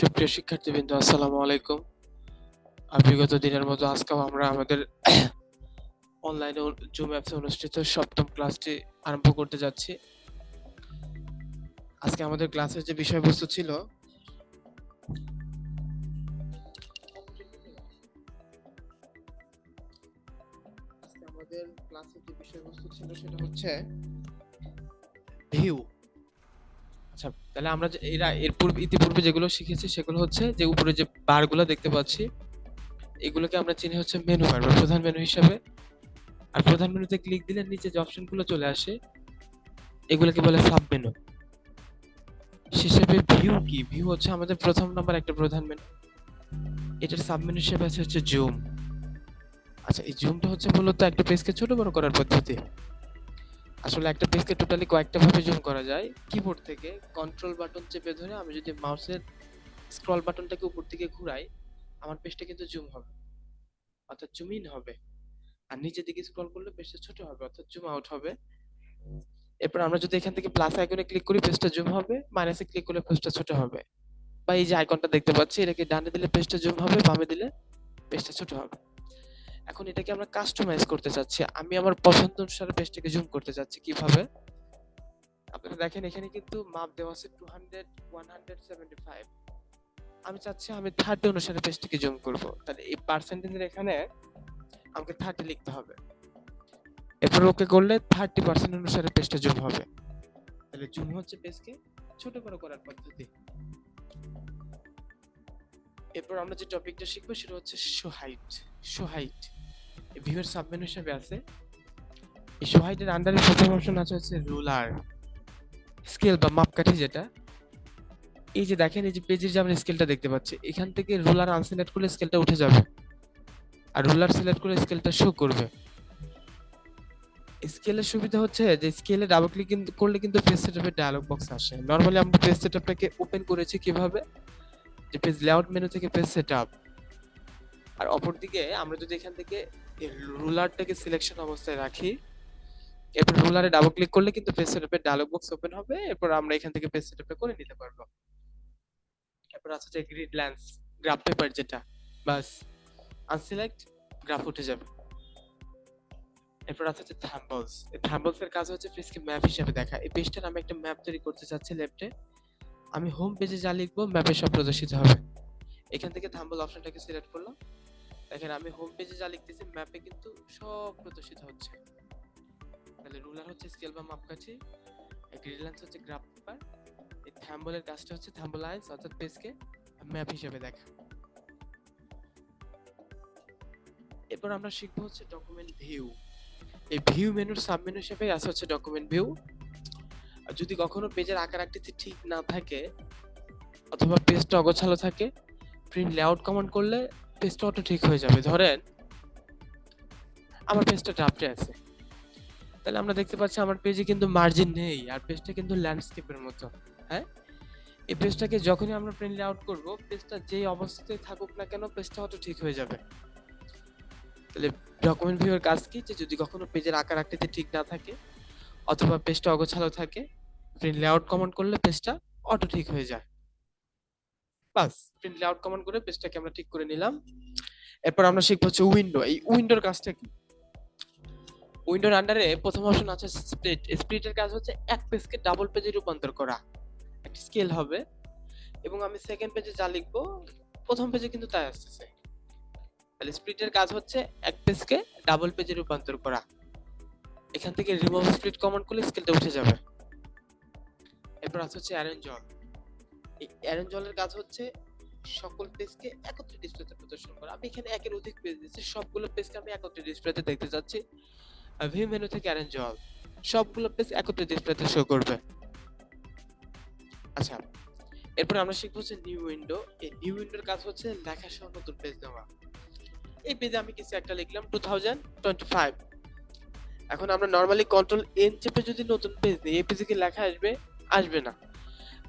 সুপ্রিয় শিক্ষার্থীবৃন্দ, আসসালামু আলাইকুম। বিগত দিনের মতো আজকেও আমরা আমাদের অনলাইনে জুম অ্যাপসে অনুষ্ঠিত সপ্তম ক্লাসটি আরম্ভ করতে যাচ্ছি। আজকে আমাদের ক্লাসের যে বিষয়বস্তু ছিল আমাদের ক্লাসের যে বিষয়বস্তু ছিল সেটা হচ্ছে ভিউ আচ্ছা তাহলে আমরা যে এরা এর পূর্বে, ইতিপূর্বে যেগুলো শিখেছি সেগুলো হচ্ছে যে উপরে যে বারগুলো দেখতে পাচ্ছি, এগুলোকে আমরা চিনি হচ্ছে মেনু বার বা প্রধান মেনু হিসাবে। আর প্রধান মেনুতে ক্লিক দিলে নিচে যে অপশনগুলো চলে আসে, এগুলোকে বলে সাব মেনু হিসেবে ভিউ কি? ভিউ হচ্ছে আমাদের প্রথম নাম্বার একটা প্রধান মেনু এটার সাব মেনু হিসেবে আছে হচ্ছে জুম আচ্ছা এই জুমটা হচ্ছে মূলত একটা পেজকে ছোট বড় করার পদ্ধতি। আসলে একটা পেজকে টোটালি কয়েকটা ভাবে জুম করা যায়। কিবোর্ড থেকে কন্ট্রোল বাটন চেপে ধরে আমি যদি মাউসের স্ক্রল বাটনটাকে উপর দিকে ঘুরাই, আমার পেজটা কিন্তু জুম হবে, অর্থাৎ জুম ইন হবে। আর নিচের দিকে স্ক্রল করলে পেজটা ছোট হবে, অর্থাৎ জুম আউট হবে। এরপর আমরা যদি এখান থেকে প্লাস আইকনে ক্লিক করি পেজটা জুম হবে মাইনাসে ক্লিক করলে পেজটা ছোট হবে। বা এই যে আইকনটা দেখতে পাচ্ছি, এটাকে ডানে দিলে পেজটা জুম হবে, বামে দিলে পেজটা ছোট হবে। এখন এটাকে আমরা কাস্টমাইজ করতে চাচ্ছি। আমি আমার পছন্দ অনুসারে পেজটাকে জুম করতে চাচ্ছি কীভাবে? আপনারা দেখেন, এখানে কিন্তু মাপ দেওয়া আছে two hundred one hundred seventy five আমি চাচ্ছি আমি থার্টি অনুসারে পেজটাকে জুম করব। তাহলে এই পার্সেন্টেজের এখানে আমাকে থার্টি লিখতে হবে। এরপর ওকে করলে থার্টি পার্সেন্ট অনুসারে পেজটা জুম হবে। তাহলে জুম হচ্ছে পেজকে ছোট বড় করার পদ্ধতি। এরপর আমরা যে টপিকটা শিখব, সেটা হচ্ছে show hide show hide viewer submenu হিসেবে আছে। এই শো হাইটের আন্ডারে প্রথম অপশন আছে হচ্ছে রুলার স্কেল বা মাপকাঠি যেটা। এই যে দেখেন, এই যে পেজের যে আমরা স্কেলটা দেখতে পাচ্ছি, এখান থেকে রুলার আনসিলেক্ট করলে স্কেলটা উঠে যাবে। আর রুলার সিলেক্ট করলে স্কেলটা শো করবে। স্কেলের সুবিধা হচ্ছে যে স্কেলে ডাবল ক্লিক করলে কিন্তু পেজ সেটআপের ডায়লগ বক্স আসে। নরমালি আমরা পেজ সেটআপটাকে ওপেন করেছি কীভাবে? যে পেজ লেআউট মেনু থেকে পেজ সেটআপ আর অপরদিকে আমরা যদি এখান থেকে রুলারটাকে সিলেকশন অবস্থায় রাখি। এরপর রুলারে ডাবল ক্লিক করলে কিন্তু পেজ সেটআপের ডায়লগ বক্স ওপেন হবে। এরপর আমরা এখান থেকে পেজ করে নিতে পারব। এরপর আছে যে গ্রিড ল্যান্স গ্রাফ পেপার যেটা বাস আনসিলেক্ট গ্রাফ উঠে যাবে। এরপর আছে হচ্ছে থাম্বলস এই থাম্বলস এর কাজ হচ্ছে পেজকে ম্যাপ হিসেবে দেখা। এই পেজটার আমি একটা ম্যাপ তৈরি করতে চাচ্ছি লেফটে আমি হোম পেজে যা লিখব ম্যাপে সব প্রদর্শিত হবে। এখান থেকে থাম্বল অপশনটাকে সিলেক্ট করলাম। দেখেন, আমি হোম পেজে যা লিখতেছি ম্যাপে কিন্তু সব প্রদর্শিত হচ্ছে। তাহলে রুলার হচ্ছে স্কেল বা মাপকাঠি গ্রিড ল্যান্স হচ্ছে গ্রাফ পেপার এই থাম্বলের কাজটা হচ্ছে থাম্বল লাইন্স অর্থাৎ পেজকে ম্যাপ হিসেবে দেখা। এরপর আমরা শিখব হচ্ছে ডকুমেন্ট ভিউ এই ভিউ মেনুর সাব মেনু হিসেবে আছে হচ্ছে ডকুমেন্ট ভিউ যদি কখনো পেজের আকার আকৃতি ঠিক না থাকে, অথবা পেজটা অগোছালো থাকে প্রিন্ট লেআউট কমান্ড করলে পেজটা অটো ঠিক হয়ে যাবে। ধরেন, আমার পেজটা ড্রাফটে আছে। তাহলে আমরা দেখতে পাচ্ছি আমার পেজে কিন্তু মার্জিন নেই, আর পেজটা কিন্তু ল্যান্ডস্কেপের মতো হ্যাঁ? এই পেজটাকে যখনই আমরা প্রিন্ট লেআউট করব পেজটা যেই অবস্থায় থাকুক না কেন পেজটা অটো ঠিক হয়ে যাবে। তাহলে ডকুমেন্ট ভিউয়ের কাজ কি? যে যদি কখনো পেজের আকার আকৃতি ঠিক না থাকে, অথবা পেজটা অগোছালো থাকে প্রিন্ট লেআউট কমান্ড করলে পেজটা অটো ঠিক হয়ে যায়। বাস প্রিন্ট লেআউট কমান্ড করে পেজটাকে আমরা ঠিক করে নিলাম। এরপর আমরা শিখব হচ্ছে উইন্ডো এই উইন্ডোর কাজটা কি? উইন্ডোর আন্ডারে প্রথম অপশন আছে স্প্লিট স্প্লিটের কাজ হচ্ছে এক পেজকে ডাবল পেজে রূপান্তর করা। একটা স্কেল হবে। এবং আমি সেকেন্ড পেজে যা লিখব প্রথম পেজে কিন্তু তাই আসতেছে। তাহলে স্প্লিটের কাজ হচ্ছে এক পেজকে ডাবল পেজে রূপান্তর করা। এখান থেকে রিমুভ স্প্লিট কমান্ড করলে স্কেলটা উঠে যাবে। এরপর আছে হচ্ছে অ্যারেঞ্জ অল এই অ্যারেঞ্জ অলের কাজ হচ্ছে সকল পেজকে একত্রে ডিসপ্লেতে প্রদর্শন করা। আমি এখানে একের অধিক পেজ দিচ্ছি সবগুলো পেজকে আমি একত্রে ডিসপ্লেতে দেখতে চাচ্ছি ভিউ মেনু থেকে অ্যারেঞ্জ অল সবগুলো পেজ একত্রে ডিসপ্লেতে শো করবে। আচ্ছা এরপর আমরা শিখব হচ্ছে নিউ উইন্ডো এই নিউ উইন্ডোর কাজ হচ্ছে লেখা সহ নতুন পেজ দেওয়া। এই পেজে আমি কিছু একটা লিখলাম টু থাউজেন্ড টোয়েন্টি ফাইভ এখন আমরা নর্মালি কন্ট্রোল এন চেপে যদি নতুন পেজ দিই, এই পেজে কি লেখা আসবে? আসবে না।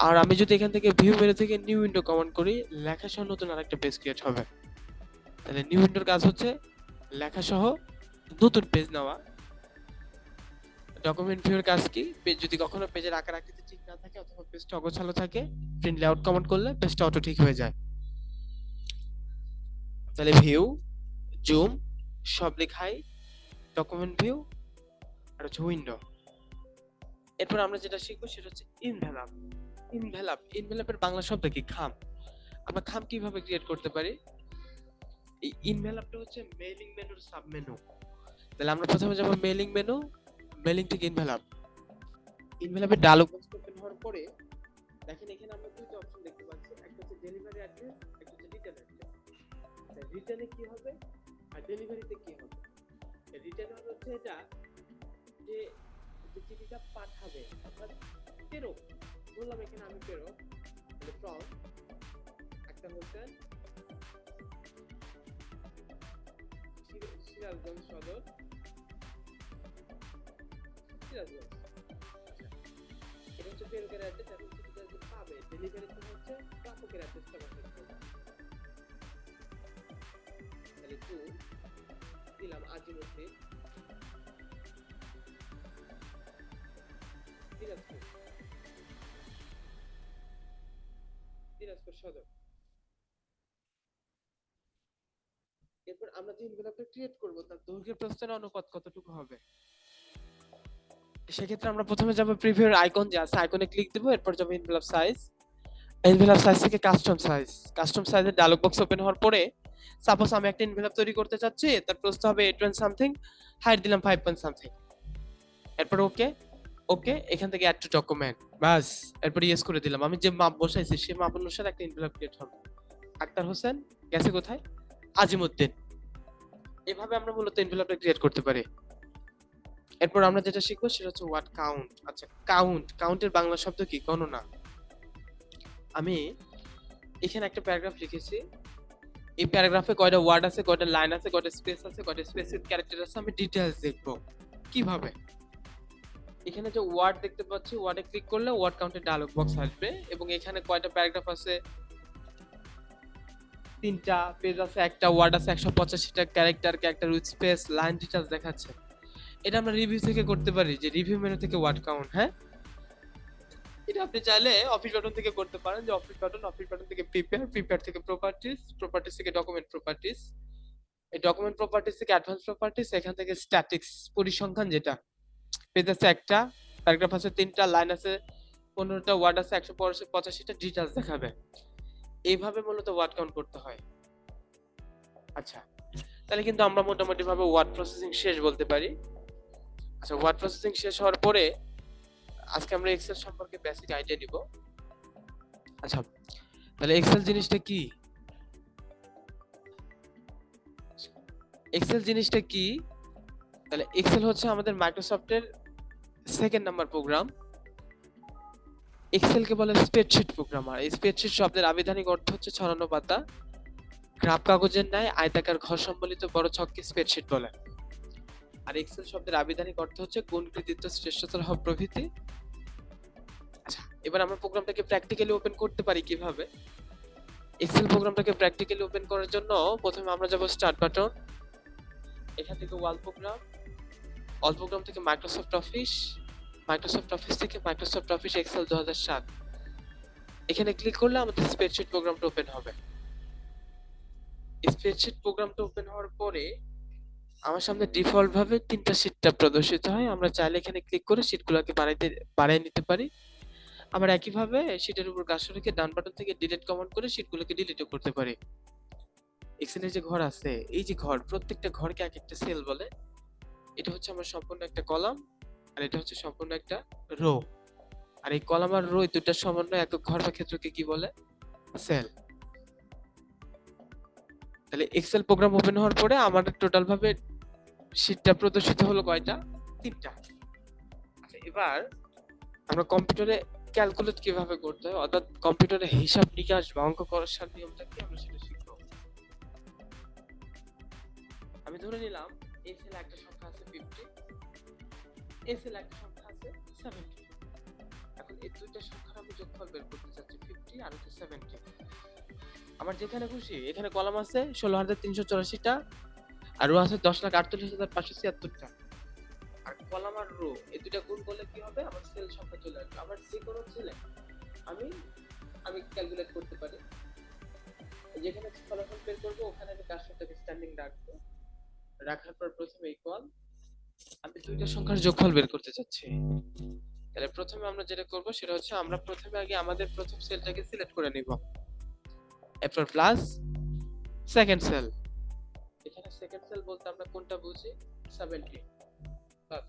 আর আমি যদি এখান থেকে ভিউ মেনু থেকে নিউ উইন্ডো কমান্ড করি, লেখা সহ নতুন আরেকটা পেজ ক্রিয়েট হবে। তাহলে নিউ উইন্ডোর কাজ হচ্ছে লেখা সহ নতুন পেজ নেওয়া। ডকুমেন্ট ভিউর কাজ কি? পে- যদি কখনো পেজের আকার আকৃতি ঠিক না থাকে অথবা পেজটা অগোছালো থাকে প্রিন্ট লেআউট কমেন্ট করলে পেজটা অটো ঠিক হয়ে যায়। তাহলে ভিউ জুম সব লেখাই ডকুমেন্ট ভিউ আর হচ্ছে উইন্ডো এরপর আমরা যেটা শিখব সেটা হচ্ছে ইনভেলাপ ইনভেলাপ, ইনভেলাপের বাংলা শব্দ কি খাম? আমরা খাম কীভাবে ক্রিয়েট করতে পারি? এই ইনভেলাপটা হচ্ছে মেইলিং মেনুর সাব মেনু তাহলে আমরা প্রথমে যাব মেইলিং মেনু মেইলিং থেকে ইনভেলাপ। ইনভেলাপের ডায়লগ বক্স ওপেন হওয়ার পরে, দেখেন এখানে আমরা দুইটা অপশন দেখতে পাচ্ছি, একটা হচ্ছে ডেলিভারি অ্যাড্রেস একটা হচ্ছে রিটার্ন অ্যাড্রেস রিটার্নে কি হবে আর ডেলিভারিতে কি হবে? রিটার্ন হবে হচ্ছে এটা যে চিঠিটা পাঠাবে, অর্থাৎ প্রেরক বললাম এখানে আমি প্রেরক তাহলে ফ্রম হচ্ছে সিরা- সিরাজগঞ্জ সদর। সিরাজগঞ্জ এটা হচ্ছে প্রেরকের অ্যাড্রেস পাবে। ডেলিভারিতে হচ্ছে প্রাপকের অ্যাড্রেসটা পাঠাতে হবে তাহলে টু দিলাম আজিমুদ্দিন দিনাজপুর দিনাজপুর সদর। এরপর আমরা যে ইনভেলপটা ক্রিয়েট করব, তার দৈর্ঘ্যের প্রস্থের অনুপাত কতটুকু হবে? সেক্ষেত্রে আমরা প্রথমে যাব প্রিভিউর আইকন যে আছে আইকনে ক্লিক দেব, এরপর যাব ইনভেলপ সাইজ এনভেলপ সাইজ থেকে কাস্টম সাইজ কাস্টম সাইজের ডায়লগ বক্স ওপেন হওয়ার পরে সাপোজ আমি একটা এনভেলপ তৈরি করতে চাচ্ছি, তার প্রস্থ হবে 8 পয়েন্ট সামথিং হাইট দিলাম 5 পয়েন্ট সামথিং এরপর ওকে ওকে, এখান থেকে অ্যাড টু ডকুমেন্ট বাস, এরপর ইয়েস করে দিলাম। আমি যে মাপ বসাইছি, সেই মাপ অনুসারে একটা এনভেলপ ক্রিয়েট হবে। আক্তার হোসেন গেছে কোথায়? আজিমউদ্দিন এভাবে আমরা মূলত এনভেলপটা ক্রিয়েট করতে পারি। এরপর আমরা যেটা শিখব, সেটা হচ্ছে ওয়ার্ড কাউন্ট আচ্ছা কাউন্ট কাউন্টের বাংলা শব্দ কি? গণনা আমি এখানে একটা প্যারাগ্রাফ লিখেছি। এই প্যারাগ্রাফে কয়টা ওয়ার্ড আছে, কয়টা লাইন আছে, কয়টা স্পেস আছে, কয়টা স্পেসিফিক ক্যারেক্টার আছে, আমি ডিটেইলস দেখব। কীভাবে? এখানে যে ওয়ার্ড দেখতে পাচ্ছি ওয়ার্ডে ক্লিক করলে ওয়ার্ড কাউন্টের ডায়লগ বক্স আসবে এবং এখানে কয়টা প্যারাগ্রাফ আছে? তিনটা পেজ আছে, একটা ওয়ার্ড আছে, একশো পঁচাশিটা character character with space line details দেখাচ্ছে। এটা আমরা রিভিউ থেকে করতে পারি যে রিভিউ মেনু থেকে ওয়ার্ড কাউন্ট হ্যাঁ? এটা আপনি চাইলে অফিস বাটন থেকে করতে পারেন যে অফিস বাটন অফিস বাটন থেকে প্রিপেয়ার প্রিপেয়ার থেকে প্রপার্টিস প্রপার্টিস থেকে ডকুমেন্ট প্রপার্টিস এই ডকুমেন্ট প্রপার্টিস থেকে অ্যাডভান্স প্রপার্টিস এখান থেকে স্ট্যাটিক্স পরিসংখ্যান যেটা পেজ আছে একটা প্যারাগ্রাফ আছে, তিনটা লাইন আছে, পনেরোটা ওয়ার্ড আছে, একশো পঁচাশিটা ডিটেলস দেখাবে। এইভাবে মূলত ওয়ার্ড কাউন্ট করতে হয়। আচ্ছা তাহলে কিন্তু আমরা মোটামুটি ভাবে ওয়ার্ড প্রসেসিং শেষ বলতে পারি। আচ্ছা ওয়ার্ড প্রসেসিং শেষ হওয়ার পরে আজকে আমরা এক্সেল সম্পর্কে বেসিক আইডিয়া নিব। আচ্ছা তাহলে এক্সেল জিনিসটা কি? এক্সেল জিনিসটা কি? তাহলে এক্সেল হচ্ছে আমাদের মাইক্রোসফটের সেকেন্ড নাম্বার প্রোগ্রাম এক্সেলকে বলে স্প্রেডশিট প্রোগ্রাম আর এই স্প্রেডশিট শব্দের আবিধানিক অর্থ হচ্ছে ছড়ানো পাতা। গ্রাফ কাগজের ন্যায়, আয়তাকার ঘর সম্বলিত বড় ছককে স্প্রেডশিট বলে। আর এক্সেল শব্দের আবিধানিক অর্থ হচ্ছে গুণ, কৃতিত্ব, শ্রেষ্ঠতর হওয়া প্রভৃতি। আচ্ছা এবার আমরা প্রোগ্রামটাকে প্র্যাকটিক্যালি ওপেন করতে পারি কীভাবে? এক্সেল প্রোগ্রামটাকে প্র্যাকটিক্যালি ওপেন করার জন্য প্রথমে আমরা যাব স্টার্ট বাটন এখান থেকে ওয়াল প্রোগ্রাম অল প্রোগ্রাম থেকে মাইক্রোসফট অফিস মাইক্রোসফট অফিস থেকে মাইক্রোসফট অফিস এক্সেল দু এখানে ক্লিক করলে আমাদের স্প্রেডশিট প্রোগ্রামটা ওপেন হবে। স্প্রেডশিট প্রোগ্রামটা ওপেন হওয়ার পরে আমার সামনে ডিফল্ট ভাবে তিনটা শীটটা প্রদর্শিত হয়। আমরা চাইলে এখানে ক্লিক করে শীটগুলোকে বাড়াইতে বাড়াই নিতে পারি। আমরা একইভাবে শীটের উপর কাজটা রেখে ডান বাটন থেকে ডিলিট কমান্ড করে শীটগুলোকে ডিলিটও করতে পারি। এক্সেলের যে ঘর আছে, এই যে ঘর, প্রত্যেকটা ঘরকে এক একটা সেল বলে। এটা হচ্ছে আমার সম্পূর্ণ একটা কলাম আর এটা হচ্ছে সম্পূর্ণ একটা রো। আর এই কলাম আর রো এই দুটার সমন্বয় একক ঘর বা ক্ষেত্রকে কি বলে? সেল। তাহলে এক্সেল প্রোগ্রাম ওপেন হওয়ার পরে আমার টোটাল ভাবে শীটটা প্রদর্শিত হলো কয়টা? তিনটা। আচ্ছা এবার আমরা কম্পিউটারে ক্যালকুলেট কীভাবে করতে হয়? অর্থাৎ কম্পিউটারে হিসাব নিকাশ বা অঙ্ক করার নিয়মটা কি আমরা সেটা শিখব। আমি ধরে নিলাম এই সেলে একটা আছে ফিফটি সেলে একটা সংখ্যা আছে সেভেন্টি এখন এই দুইটা সংখ্যার আমি যোগফল বের করতে চাচ্ছি ফিফটি আর হচ্ছে সেভেন্টি আমার যেখানে খুশি, এখানে কলাম আছে ষোলো হাজার তিনশো চৌরাশিটা, আর রো আছে দশ লাখ আটচল্লিশ হাজার পাঁচশো ছিয়াত্তরটা। আর কলাম আর রো, এই দুইটা গুণ করলে কি হবে? আমার সেল সংখ্যা চলে আসবে। আমার যে কোনো ছেলে আমি আমি ক্যালকুলেট করতে পারি। যেখানে ফলাফল বের করব, ওখানে আমি কাজটাকে স্ট্যান্ডিং রাখব। রাখার পর প্রথমে ইকুয়াল আমি দুইটা সংখ্যার যোগফল বের করতে চাচ্ছি। তাহলে প্রথমে আমরা যেটা করব সেটা হচ্ছে আমরা প্রথমে আগে আমাদের প্রথম সেলটাকে সিলেক্ট করে নিব। এরপর প্লাস সেকেন্ড সেল এখানে সেকেন্ড সেল বলতে আমরা কোনটা বুঝি? 70 বাস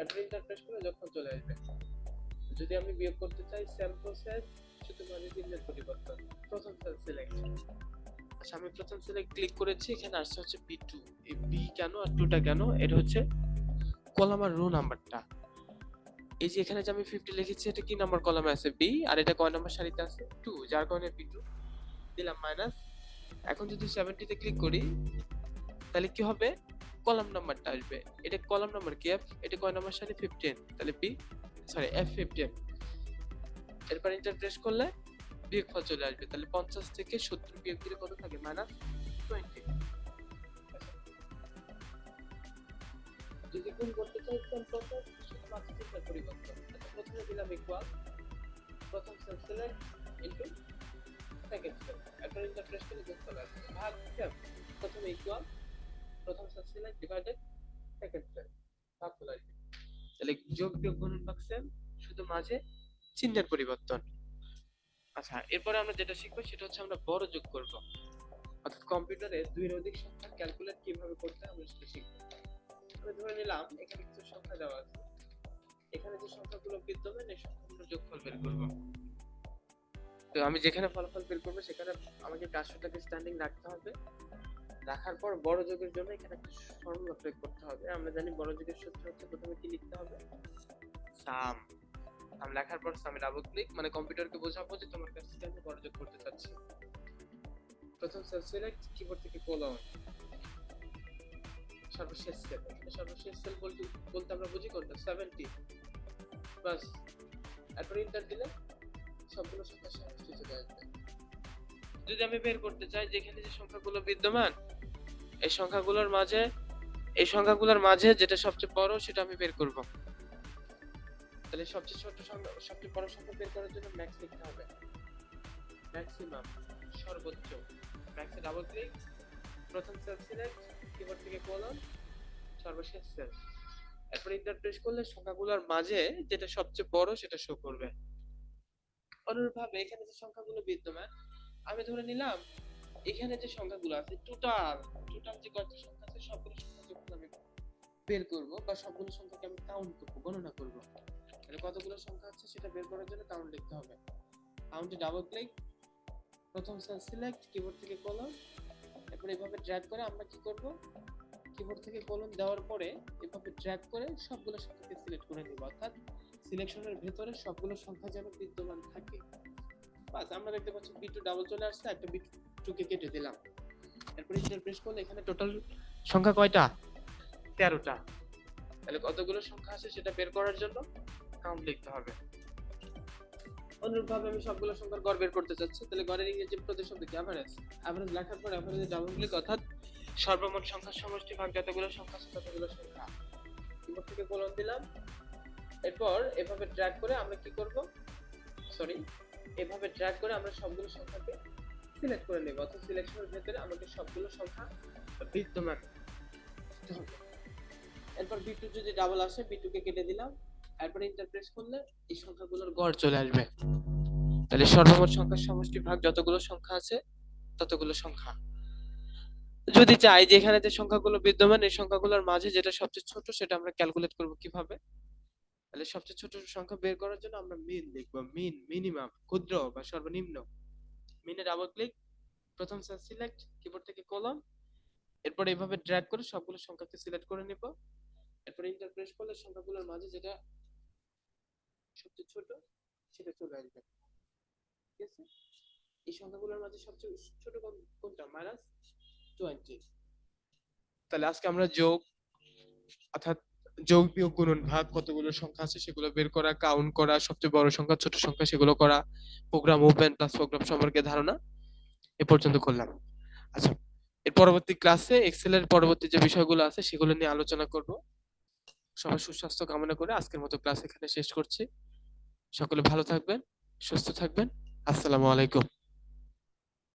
এন্টার ইন্টারপ্রেস করে যখন চলে আসবে। যদি আমি বিয়োগ করতে চাই সেম প্রসেস শুধু মানে দিনের পরিবর্তন। প্রথম সেল সিলেক্ট আমি প্রথম সেলে ক্লিক করেছি, এখানে আসছে হচ্ছে বি টু এই বি কেন আর টুটা কেন? এটা হচ্ছে কলাম আর রো নাম্বারটা এই যে এখানে যে আমি ফিফটি লিখেছি, এটা কি নাম্বার কলামে আছে? বি আর এটা কয় নাম্বার সারিতে আছে? টু যার কারণে বি টু দিলাম মাইনাস এখন যদি সেভেন্টিতে ক্লিক করি, তাহলে কি হবে? কলাম নাম্বারটা আসবে। এটা কলাম নাম্বার কি এফ এটা কয় নাম্বার সারি? ফিফটিন তাহলে বি সরি এফ ফিফটিন এরপর ইন্টার প্রেস করলে বিয়োগফল চলে আসবে, তাহলে পঞ্চাশ থেকে সত্তর বিয়োগ দিলে কত থাকে? মাইনাস টোয়েন্টি যদি গুণ করতে চাই আচ্ছা প্রথমে দিলাম ইকুয়াল প্রথম cell select into second cell এরপর ইন্টার প্রেস করে যোগফল আসবে ভাগ প্রথমে ইকুয়াল প্রথম cell select divided second cell ভাগফল আসবে তাহলে যোগ বিয়োগ গুণন ভাগ সেম শুধু মাঝে চিহ্নের পরিবর্তন। আচ্ছা এরপরে আমরা যেটা শিখব সেটা হচ্ছে আমরা বড় যোগ করব। অর্থাৎ কম্পিউটারে দুইয়ের অধিক সংখ্যা ক্যালকুলেট কীভাবে করতে আমরা সেটা শিখব। আমি ধরে নিলাম, এখানে কিছু সংখ্যা দেওয়া আছে। এখানে যে সংখ্যাগুলো বিদ্যমান, এই সংখ্যাগুলো যোগফল বের করব। তো আমি যেখানে ফলাফল বের করব, সেখানে আমাকে চারশোটাকে স্ট্যান্ডিং রাখতে হবে। রাখার পর বড় যোগের জন্য এখানে একটা ফর্মুলা প্রয়োগ করতে হবে। আমরা জানি বড় যোগের সূত্র হচ্ছে প্রথমে কি লিখতে হবে? সাম আমি লেখার পর আমি ক্লিক মানে কম্পিউটারকে বোঝাবো যে তোমার কাছ আমি বড় যোগ করতে চাচ্ছি। প্রথম সেল সিলেক্ট কিবোর্ড থেকে কোলন সর্বশেষ সেল সর্বশেষ সেল বলতে বলতে আমরা বুঝি কোনটা? 70 বাস, এরপর ইন্টার দিলে সবগুলো সংখ্যা সমষ্টি চলে আসবে। যদি আমি বের করতে চাই, যেখানে যে সংখ্যাগুলো বিদ্যমান, এই সংখ্যাগুলোর মাঝে, এই সংখ্যাগুলোর মাঝে যেটা সবচেয়ে বড়, সেটা আমি বের করব। তাহলে সবচেয়ে ছোট সংখ্যা সবচেয়ে বড় সংখ্যা বের করার জন্য ম্যাক্স লিখতে হবে। ম্যাক্সিমাম সর্বোচ্চ। ম্যাক্সে ডাবল ক্লিক প্রথম সেল সিলেক্ট কিবোর্ড থেকে কোলন সর্বশেষ সেল এরপর ইন্টার প্রেস করলে সংখ্যাগুলোর মাঝে যেটা সবচেয়ে বড় সেটা শো করবে। অনুরূপভাবে এখানে যে সংখ্যাগুলো বিদ্যমান, আমি ধরে নিলাম, এখানে যে সংখ্যাগুলো আছে টোটাল টোটাল যে কত সংখ্যা আছে, সবগুলো সংখ্যা যখন আমি বের করব বা সবগুলো সংখ্যাকে আমি কাউন্ট করব, গণনা করব তাহলে কতগুলো সংখ্যা আছে সেটা বের করার জন্য কাউন্ট লিখতে হবে। কাউন্টে ডাবল ক্লিক প্রথম সেল সিলেক্ট কিবোর্ড থেকে কলম এরপর এভাবে ড্র্যাগ করে আমরা কি করব? কিবোর্ড থেকে কলম দেওয়ার পরে এভাবে ড্র্যাগ করে সবগুলো সংখ্যাকে সিলেক্ট করে নিব। অর্থাৎ সিলেকশনের ভেতরে সবগুলো সংখ্যা যেন বিদ্যমান থাকে। বাস, আমরা দেখতে পাচ্ছি বি টু ডাবল চলে আসছে একটা বি টু কে কেটে দিলাম। এরপর ইন্টার প্রেস করলে এখানে টোটাল সংখ্যা কয়টা? তেরোটা। তাহলে কতগুলো সংখ্যা আছে সেটা বের করার জন্য? কাউন্ট লিখতে হবে। অনুরূপভাবে আমি সবগুলো সংখ্যার গড় বের করতে চাচ্ছি। তাহলে গড়ের ইংরেজি প্রতি শব্দ কি? অ্যাভারেজ অ্যাভারেজ লেখার পর ডাবল ক্লিক অর্থাৎ সর্বমোট সংখ্যার সমষ্টি ভাগ যতগুলো সংখ্যা আছে ততগুলো সংখ্যা। কিবোর্ড থেকে কোলন দিলাম। এরপর এভাবে ড্র্যাগ করে আমরা কি করব? সরি এভাবে ড্র্যাগ করে আমরা সবগুলো সংখ্যাকে সিলেক্ট করে নেব। অর্থাৎ সিলেকশনের ভেতরে আমাদের সবগুলো সংখ্যা বিদ্যমান এরপর বি টু যদি ডাবল আসে বি টু কে কেটে দিলাম। এরপর ইন্টার প্রেস করলে এই সংখ্যাগুলোর গড় চলে আসবে। তাহলে সর্বমোট সংখ্যার সমষ্টি ভাগ যতগুলো সংখ্যা আছে, ততগুলো সংখ্যা। যদি চাই যে এখানে যে সংখ্যাগুলো বিদ্যমান, এই সংখ্যাগুলোর মাঝে যেটা সবচেয়ে ছোট সেটা আমরা ক্যালকুলেট করব কীভাবে? তাহলে সবচেয়ে ছোট সংখ্যা বের করার জন্য আমরা মিন লিখব। মিন মিনিমাম ক্ষুদ্র বা সর্বনিম্ন। মিনে ডাবল ক্লিক প্রথম সেল সিলেক্ট কিবোর্ড থেকে কলম, এরপর এইভাবে ড্র্যাগ করে সবগুলো সংখ্যাকে সিলেক্ট করে নিব। এরপর ইন্টার প্রেস করলে সংখ্যাগুলোর মাঝে যেটা সবচেয়ে ছোট, সেটা চলে আসবে। ঠিক আছে? এই সংখ্যাগুলোর সবচেয়ে ছোট কোনটা? মাইনাস টোয়েন্টি তাহলে আজকে আমরা যোগ, অর্থাৎ যোগ বিয়োগ গুণন ভাগ কতগুলো সংখ্যা আছে সেগুলো বের করা কাউন্ট করা, সবচেয়ে বড় সংখ্যা, ছোট সংখ্যা, সেগুলো করা প্রোগ্রাম ওপেন প্লাস প্রোগ্রাম সম্পর্কে ধারণা এ পর্যন্ত করলাম। আচ্ছা এর পরবর্তী ক্লাসে এক্সেল এর পরবর্তী যে বিষয়গুলো আছে সেগুলো নিয়ে আলোচনা করব। সবার সুস্বাস্থ্য কামনা করে আজকের মতো ক্লাস এখানে শেষ করছি। সকলে ভালো থাকবেন, সুস্থ থাকবেন। আসসালামু আলাইকুম।